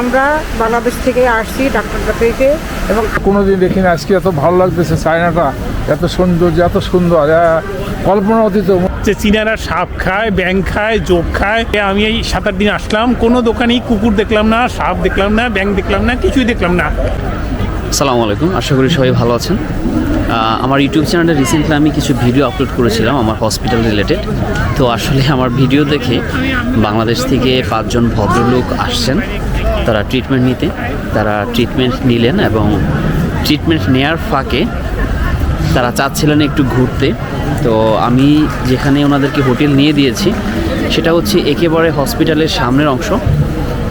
আমরা বাংলাদেশ থেকে আসছি ডাক্তার দেখাইতে এবং কোনোদিন দেখিনি আজকে এত ভালো লাগতেছে চায়নাটা এত সৌন্দর্য এত সুন্দর কল্পনা অতীত। যে চীনারা সাপ খায় ব্যাং খায় যোগ খায় আমি এই সাত আট দিন আসলাম কোনো দোকানেই কুকুর দেখলাম না সাপ দেখলাম না ব্যাং দেখলাম না কিছুই দেখলাম না। আসসালামু আলাইকুম আশা করি সবাই ভালো আছেন। আমার ইউটিউব চ্যানেলে রিসেন্টলি আমি কিছু ভিডিও আপলোড করেছিলাম আমার হসপিটাল রিলেটেড তো আসলে আমার ভিডিও দেখে বাংলাদেশ থেকে পাঁচজন ভদ্রলোক আসছেন। তারা ট্রিটমেন্ট নিতে, তারা ট্রিটমেন্ট নিলেন এবং ট্রিটমেন্ট নেয়ার ফাঁকে তারা চাচ্ছিলেন একটু ঘুরতে। তো আমি যেখানে ওনাদেরকে হোটেল নিয়ে দিয়েছি, সেটা হচ্ছে একেবারে হসপিটালের সামনের অংশ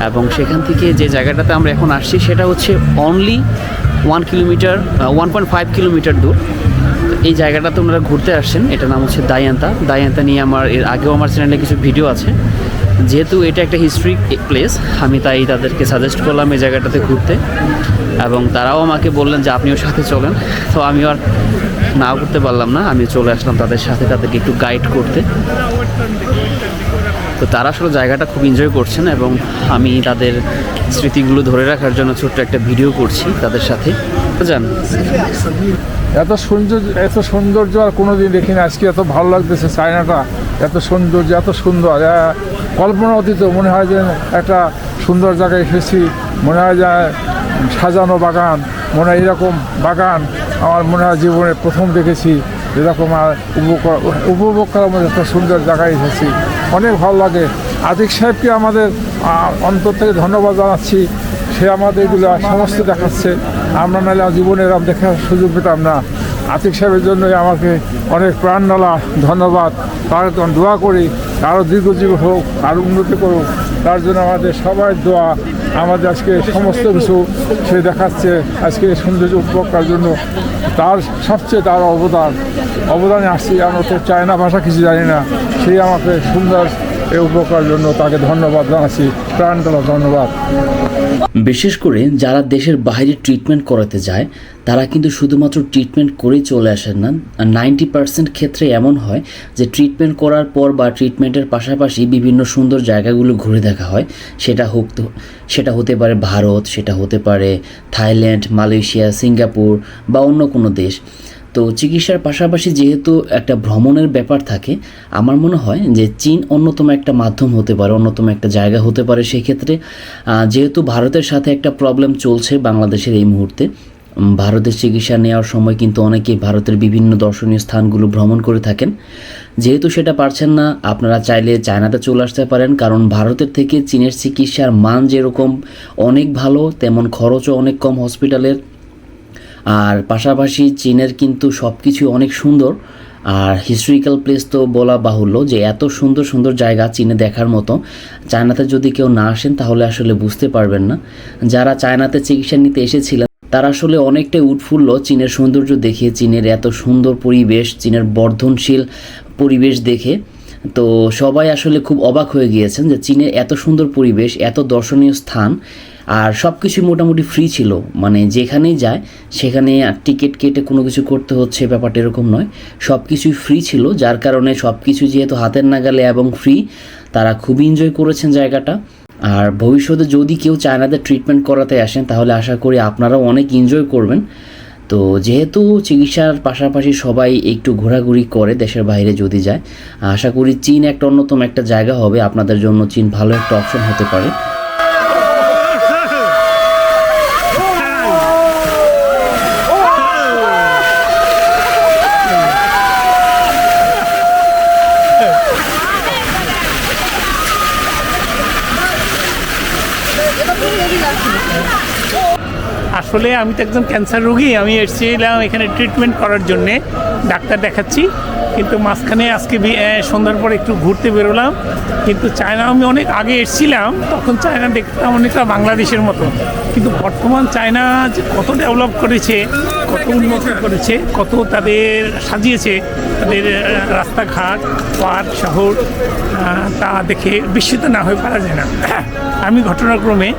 এবং সেখান থেকে যে জায়গাটাতে আমরা এখন আসছি, সেটা হচ্ছে only one kilometre one point five kilometre দূর। এই জায়গাটাতে ওনারা ঘুরতে আসছেন, এটার নাম হচ্ছে দায়ান্তা। দায়ান্তা নিয়ে আমার এর আগেও আমার চ্যানেলে কিছু ভিডিও আছে। যেহেতু এটা একটা হিস্ট্রিক প্লেস আমি তাই তাদেরকে সাজেস্ট করলাম এই জায়গাটাতে ঘুরতে এবং তারাও আমাকে বললেন যে আপনিও সাথে চলেন। তো আমি আর না করতে পারলাম না আমি চলে আসলাম তাদের সাথে, তাদেরকে একটু গাইড করতে। তো তারা আসলে জায়গাটা খুব এনজয় করছেন এবং আমি তাদের স্মৃতিগুলো ধরে রাখার জন্য ছোট্ট একটা ভিডিও করছি তাদের সাথে। জান এত সৌন্দর্য এত সৌন্দর্য আর কোনোদিন দেখিনি, আজকে এত ভালো লাগতেছে চায়নাটা। এত সৌন্দর্য, এত সুন্দর। কল্পনা অতীত, মনে হয় যে একটা সুন্দর জায়গায় এসেছি। মনে হয় যে সাজানো বাগান, মনে হয় এরকম বাগান আমার মনে হয় জীবনে প্রথম দেখেছি। এরকম আর উপভোগ করার মধ্যে একটা সুন্দর জায়গায় এসেছি। অনেক ভালো লাগে। আতিক সাহেবকে আমাদের অন্তর থেকে ধন্যবাদ জানাচ্ছি। সে আমাদের এগুলো সমস্ত দেখাচ্ছে। আমরা নাহলে জীবনে এরকম দেখার সুযোগ পেতাম না। আতিক সাহেবের জন্যই আমাকে অনেক প্রাণ ডালা ধন্যবাদ। তার দোয়া করি আরও দীর্ঘজীবী হোক আরও উন্নতি করুক। তার জন্য আমাদের সবাই দোয়া, আমাদের আজকে সমস্ত কিছু সে দেখাচ্ছে, আজকে সৌন্দর্য উপভোগ জন্য তার সবচেয়ে তার অবদান। অবদানে আসছি, আমরা তো চায়না ভাষা কিছু জানি না। সেই আমাকে সুন্দর এই উপকার জন্য তাকে ধন্যবাদ জানাচ্ছি। প্রাণ ডালা ধন্যবাদ। বিশেষ করে যারা দেশের বাইরে ট্রিটমেন্ট করাতে যায়, তারা কিন্তু শুধুমাত্র ট্রিটমেন্ট করেই চলে আসেন না। আর নাইনটি পার্সেন্ট ক্ষেত্রে এমন হয় যে ট্রিটমেন্ট করার পর বা ট্রিটমেন্টের পাশাপাশি বিভিন্ন সুন্দর জায়গাগুলো ঘুরে দেখা হয়। সেটা হোক সেটা হতে পারে ভারত, সেটা হতে পারে থাইল্যান্ড, মালয়েশিয়া, সিঙ্গাপুর বা অন্য কোনো দেশ। তো চিকিৎসার পাশাপাশি যেহেতু একটা ভ্রমণের ব্যাপার থাকে, আমার মনে হয় যে চীন অন্যতম একটা মাধ্যম হতে পারে, অন্যতম একটা জায়গা হতে পারে সেক্ষেত্রে যেহেতু ভারতের সাথে একটা প্রবলেম চলছে বাংলাদেশের এই মুহূর্তে ভারতের চিকিৎসা নেওয়ার সময় কিন্তু অনেকেই ভারতের বিভিন্ন দর্শনীয় স্থানগুলো ভ্রমণ করে থাকেন। যেহেতু সেটা পারছেন না, আপনারা চাইলে চায়নাতে চলে আসতে পারেন, কারণ ভারতের থেকে চীনের চিকিৎসার মান যেরকম অনেক ভালো, তেমন খরচও অনেক কম হসপিটালের আর পাশাপাশি চীনের কিন্তু সব কিছু অনেক সুন্দর। আর হিস্টোরিক্যাল প্লেস তো বলা বাহুল্য যে এত সুন্দর সুন্দর জায়গা চীনে দেখার মতো। চায়নাতে যদি কেউ না আসেন তাহলে আসলে বুঝতে পারবেন না। যারা চায়নাতে চিকিৎসা নিতে এসেছিলেন, তারা আসলে অনেকটাই উৎফুল্ল চীনের সৌন্দর্য দেখে, চীনের এত সুন্দর পরিবেশ, চীনের বর্ধনশীল পরিবেশ দেখে। তো সবাই আসলে খুব অবাক হয়ে গিয়েছেন যে চীনের এত সুন্দর পরিবেশ, এত দর্শনীয় স্থান। আর সব কিছুই মোটামুটি ফ্রি ছিল। মানে যেখানেই যায়, সেখানে আর টিকিট কেটে কোনো কিছু করতে হচ্ছে ব্যাপারটা এরকম নয়। সব কিছুই ফ্রি ছিল, যার কারণে সব কিছু যেহেতু হাতের নাগালে এবং ফ্রি তারা খুবই এনজয় করেছেন জায়গাটা। আর ভবিষ্যতে যদি কেউ চায়নাতে ট্রিটমেন্ট করাতে আসেন, তাহলে আশা করি আপনারাও অনেক এনজয় করবেন। তো যেহেতু চিকিৎসার পাশাপাশি সবাই একটু ঘোরাঘুরি করে দেশের বাইরে যদি যায়, আশা করি চীন একটা অন্যতম একটা জায়গা হবে। আপনাদের জন্য চীন ভালো একটা অপশন হতে পারে। আসলে আমি তো একজন ক্যান্সার রোগী, আমি এসেছিলাম এখানে ট্রিটমেন্ট করার জন্যে, ডাক্তার দেখাচ্ছি। কিন্তু মাঝখানে আজকে সন্ধ্যার পর একটু ঘুরতে বেরোলাম। কিন্তু চায়না, আমি অনেক আগে এসেছিলাম, তখন চায়না দেখতাম অনেকটা বাংলাদেশের মতো। কিন্তু বর্তমান চায়না যে কত ডেভেলপ করেছে, কত উন্নতি করেছে, কত তাদের সাজিয়েছে, তাদের রাস্তাঘাট, পার্ক, শহর তা দেখে বিস্মিত না হয়ে পারা যায় না। আমি ঘটনাক্রমে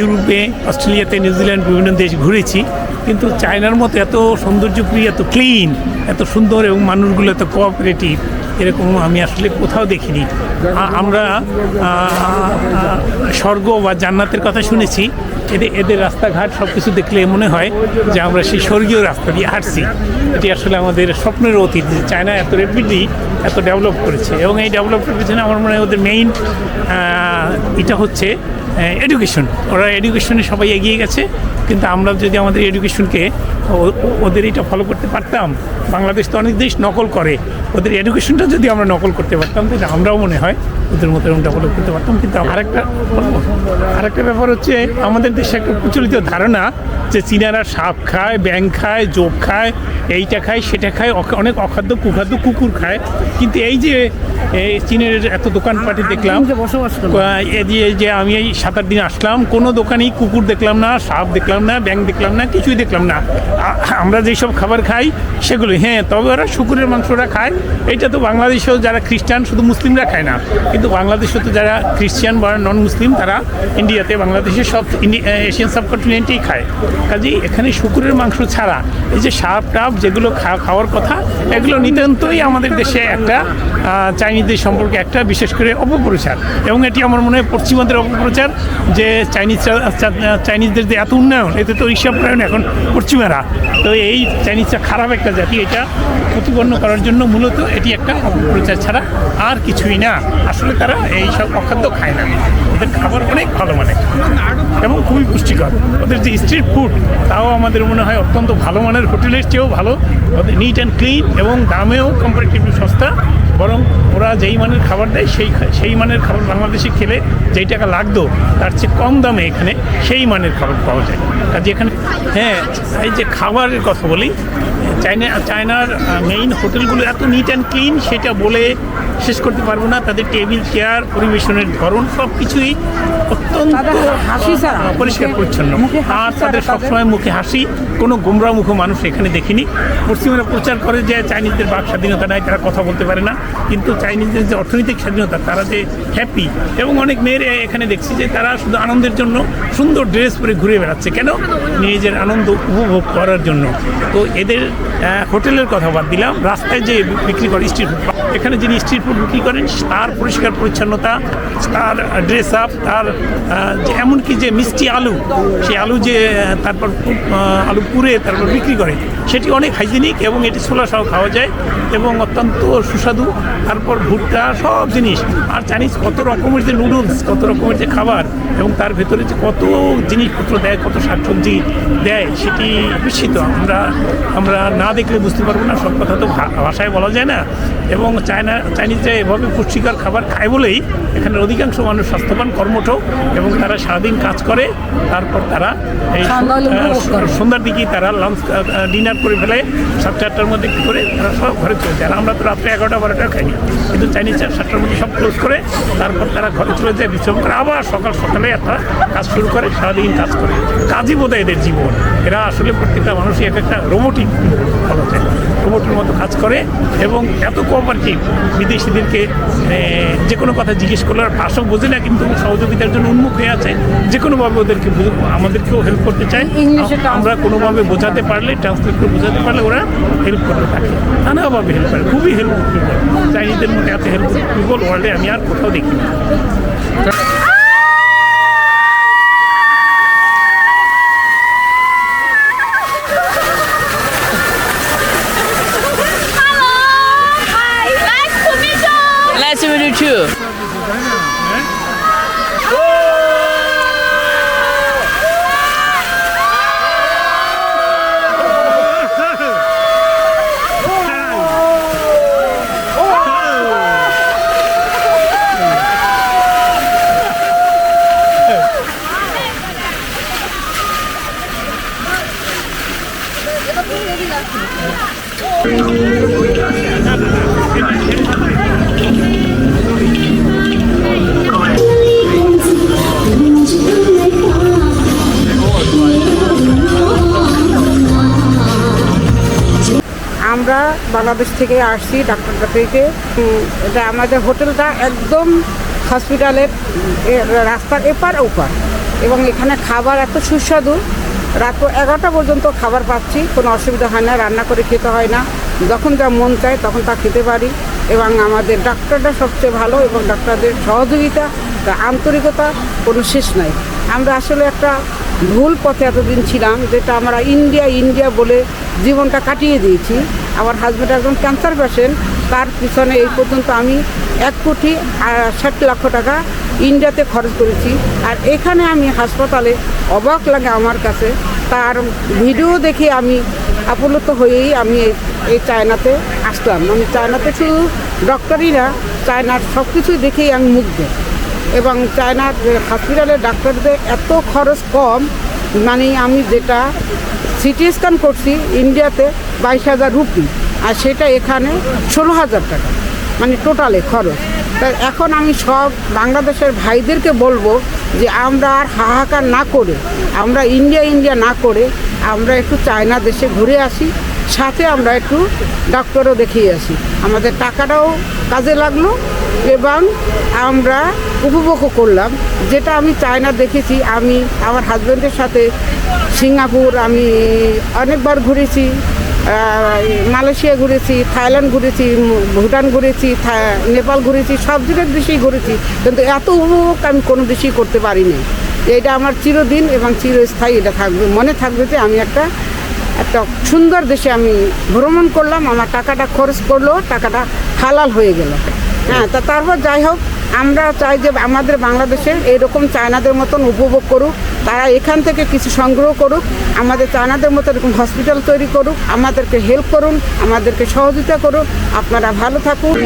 ইউরোপ, অস্ট্রেলিয়াতে, নিউজিল্যান্ড, বিভিন্ন দেশ ঘুরেছি। কিন্তু চায়নার মতো এত সৌন্দর্যপ্রিয়, এত ক্লিন এত সুন্দর এবং মানুষগুলো এত কোঅপারেটিভ এরকম আমি আসলে কোথাও দেখিনি। আমরা স্বর্গ বা জান্নাতের কথা শুনেছি। এদের এদের রাস্তাঘাট সব কিছু দেখলে মনে হয় যে আমরা সেই স্বর্গীয় রাস্তা দিয়ে হাঁটছি। এটি আসলে আমাদের স্বপ্নের অতীত যে চায়না এত র্যাপিডলি এত ডেভেলপ করেছে। এবং এই ডেভেলপের পিছনে আমার মনে হয় ওদের মেইন এটা হচ্ছে এডুকেশন ওরা এডুকেশনে সবাই এগিয়ে গেছে কিন্তু আমরা যদি আমাদের এডুকেশনকে ওদের এটা ফলো করতে পারতাম বাংলাদেশ তো অনেক দেশ নকল করে ওদের এডুকেশনটা যদি আমরা নকল করতে পারতাম তাহলে আমরাও মনে হয় ওদের মতো এরকম ডেভেলপ করতে পারতাম কিন্তু আরেকটা আরেকটা ব্যাপার হচ্ছে আমাদের দেশে একটা প্রচলিত ধারণা যে চীনারা সাপ খায় ব্যাং খায় জোক খায় এইটা খায় সেটা খায় অনেক অখাদ্য কুখাদ্য কুকুর খায় কিন্তু এই যে এই চীনের এত দোকানপাটে দেখলাম এ দিয়ে যে আমি এই সাত আট দিন আসলাম, কোনো দোকানেই কুকুর দেখলাম না, সাপ দেখলাম না ব্যাং দেখলাম না, কিছুই দেখলাম না। আমরা যেসব খাবার খাই সেগুলো হ্যাঁ তবে ওরা শুকুরের মাংসটা খায়। এটা তো বাংলাদেশেও যারা খ্রিস্টান, শুধু মুসলিমরা খায় না। কিন্তু বাংলাদেশে তো যারা খ্রিস্টান বা নন মুসলিম তারা ইন্ডিয়াতে বাংলাদেশে সব এশিয়ান সাবকন্টিনেন্টেই খায়। কাজেই এখানে শুকুরের মাংস ছাড়া, এই যে সাপ, টাপ যেগুলো খাওয়ার কথা, এগুলো নিতান্তই আমাদের দেশে একটা চাইনিজদের সম্পর্কে একটা বিশেষ করে অপপ্রচার। এবং এটি আমার মনে হয় পশ্চিমাদের অপপ্রচার। যে চাইনিজ চাইনিজদের যে এত উন্নয়ন, এতে তো ঈর্ষা প্রয়ণ এখন পশ্চিমারা। তো এই চাইনিজটা খারাপ একটা জাতি, এটা প্রতিপন্ন করার জন্য মূলত এটি একটা অপপ্রচার ছাড়া আর কিছুই না। আসলে তারা এই সব অখাদ্য খায় না। ওদের খাবার অনেক ভালো মানে এবং খুবই পুষ্টিকর। ওদের যে স্ট্রিট ফুড তাও আমাদের মনে হয় অত্যন্ত ভালো মানের। হোটেলের চেয়েও ভালো। ওদের নিট অ্যান্ড ক্লিন এবং দামেও কম্পারেটিভলি সস্তা। বরং ওরা যেই মানের খাবার দেয় সেই সেই মানের খাবার বাংলাদেশে খেলে যেই টাকা লাগতো তার চেয়ে কম দামে এখানে সেই মানের খাবার পাওয়া যায়। কাজে এখানে হ্যাঁ এই যে খাবারের কথা বলি, চায়না, চায়নার মেইন হোটেলগুলো এত নিট অ্যান্ড ক্লিন সেটা বলে শেষ করতে পারব না। তাদের টেবিল চেয়ার পরিবেশনের ধরন সব কিছুই অত্যন্ত হাসি পরিষ্কার পরিচ্ছন্ন। আর তাদের সবসময় মুখে হাসি। কোনো গোমরা মুখ মানুষ এখানে দেখিনি। পশ্চিমারা প্রচার করে যে চাইনিজদের বাক স্বাধীনতা নাই তারা কথা বলতে পারে না। কিন্তু চাইনিজদের যে অর্থনৈতিক স্বাধীনতা তারা যে হ্যাপি এবং অনেক মেয়ের এখানে দেখছি যে তারা শুধু আনন্দের জন্য সুন্দর ড্রেস পরে ঘুরে বেড়াচ্ছে। কেন? নিজের আনন্দ উপভোগ করার জন্য। তো এদের হোটেলের কথা বাদ দিলাম। রাস্তায় যে বিক্রি করে স্ট্রিট ফুড এখানে যিনি স্ট্রিট ফুড বিক্রি করেন, তার পরিষ্কার পরিচ্ছন্নতা, তার ড্রেস আপ তার এমনকি যে মিষ্টি আলু, সেই আলু যে তারপর আলু পুড়ে তারপর বিক্রি করে সেটি অনেক হাইজেনিক এবং এটি ছোলা সহ খাওয়া যায় এবং অত্যন্ত সুস্বাদু। তারপর ভুট্টা সব জিনিস। আর চাইনিজ কত রকমের যে নুডলস কত রকমের যে খাবার এবং তার ভেতরে যে কত জিনিসপত্র দেয় কত শাকসবজি দেয় সেটি বিস্মিত আমরা আমরা না দেখলে বুঝতে পারব না সব কথা তো ভাষায় বলা যায় না। এবং চায়না চাইনিজরা এভাবে পুষ্টিকর খাবার খায় বলেই এখানের অধিকাংশ মানুষ স্বাস্থ্যবান কর্মঠ এবং তারা সারাদিন কাজ করে। তারপর তারা। সন্ধ্যার দিকেই তারা লাঞ্চ ডিনার করে ফেলে সাত চারটার মধ্যে কী করে তারা সব ঘরে চলে যায়। আর আমরা তো রাত্রে এগারোটা বারোটা খাইনি। কিন্তু চাইনিজ সাতটার মধ্যে সব ক্লোজ করে তারপর তারা ঘরে চলে যায় বিশ্রাম করে। আবার সকাল সকালে তারা কাজ শুরু করে সারাদিন কাজ করে। কাজই বোধ এদের জীবন। এরা আসলে প্রত্যেকটা মানুষই এক একটা রোবোটিক বলা যায়। রোবটের মতো কাজ করে এবং এত কোঅপারেটিভ বিদেশিদেরকে যে কোনো কথা জিজ্ঞেস করলে আর ভাষা বোঝে না কিন্তু সহযোগিতার জন্য উন্মুখ হয়ে আছে। যে কোনোভাবে ওদেরকে আমাদেরকেও হেল্প করতে চায়। ইংলিশে আমরা কোনোভাবে বোঝাতে পারলে ট্রান্সলেট করে বোঝাতে পারলে ওরা হেল্প করতে থাকে নানাভাবে হেল্প করে, খুবই হেল্প চাইনিজদের মধ্যে এত হেল্প পিপল ওয়ার্ল্ডে আমি আর কোথাও দেখি না আমরা বাংলাদেশ থেকে আসছি ডাক্তারটা থেকে এটা আমাদের হোটেলটা একদম হসপিটালের রাস্তার এপার ওপার। এবং এখানে খাবার এত সুস্বাদু। রাত এগারোটা পর্যন্ত খাবার পাচ্ছি, কোনো অসুবিধা হয় না, রান্না করে খেতে হয় না। যখন যা মন চায় তখন তা খেতে পারি। এবং আমাদের ডাক্তাররা সবচেয়ে ভালো এবং ডাক্তারদের সহযোগিতা আন্তরিকতা কোনো শেষ নাই। আমরা আসলে একটা ভুল পথে এতদিন ছিলাম, যেটা আমরা ইন্ডিয়া ইন্ডিয়া বলে জীবনটা কাটিয়ে দিয়েছি। আমার হাজব্যান্ড একজন ক্যান্সার পেশেন্ট তার পিছনে এই পর্যন্ত আমি এক কোটি ষাট লক্ষ টাকা ইন্ডিয়াতে খরচ করেছি। আর এখানে আমি হাসপাতালে অবাক লাগে আমার কাছে। তার ভিডিও দেখে আমি আপ্লুত হয়েই আমি এই- চায়নাতে আসলাম। আমি চায়নাতে শুধু ডক্টরই না, চায়নার সব কিছুই দেখেই আমি মুগ্ধ। এবং চায়নার হসপিটালের ডাক্তারদের এত খরচ কম মানে আমি যেটা সিটি স্ক্যান করছি ইন্ডিয়াতে বাইশ হাজার রুপি, আর সেটা এখানে ষোলো হাজার টাকা মানে টোটালে খরচ। তাই এখন আমি সব বাংলাদেশের ভাইদেরকে বলব যে আমরা আর হাহাকার না করে, আমরা ইন্ডিয়া ইন্ডিয়া না করে আমরা একটু চায়না দেশে ঘুরে আসি, সাথে আমরা একটু ডক্টরও দেখিয়ে আসি। আমাদের টাকাটাও কাজে লাগল এবং আমরা উপভোগও করলাম। যেটা আমি চায়না দেখেছি, আমি আমার হাজব্যান্ডের সাথে সিঙ্গাপুর, আমি অনেকবার ঘুরেছি মালয়েশিয়া ঘুরেছি, থাইল্যান্ড ঘুরেছি, ভুটান ঘুরেছি নেপাল ঘুরেছি, সব জায়গার দেশেই ঘুরেছি। কিন্তু এত উপভোগ আমি কোনো দেশেই করতে পারিনি। এটা আমার চিরদিন এবং চিরস্থায়ী এটা থাকবে, মনে থাকবে যে আমি একটা একটা সুন্দর দেশে আমি ভ্রমণ করলাম, আমার টাকাটা খরচ করল, টাকাটা হালাল হয়ে গেল। হ্যাঁ তা তারপর যাই হোক, আমরা চাই যে আমাদের বাংলাদেশে এরকম চায়নাদের মতন উপভোগ করুক, তারা এখান থেকে কিছু সংগ্রহ করুক, আমাদের চায়নাদের মতো এরকম হসপিটাল তৈরি করুক, আমাদেরকে হেল্প করুন, আমাদেরকে সহযোগিতা করুন আপনারা ভালো থাকুন।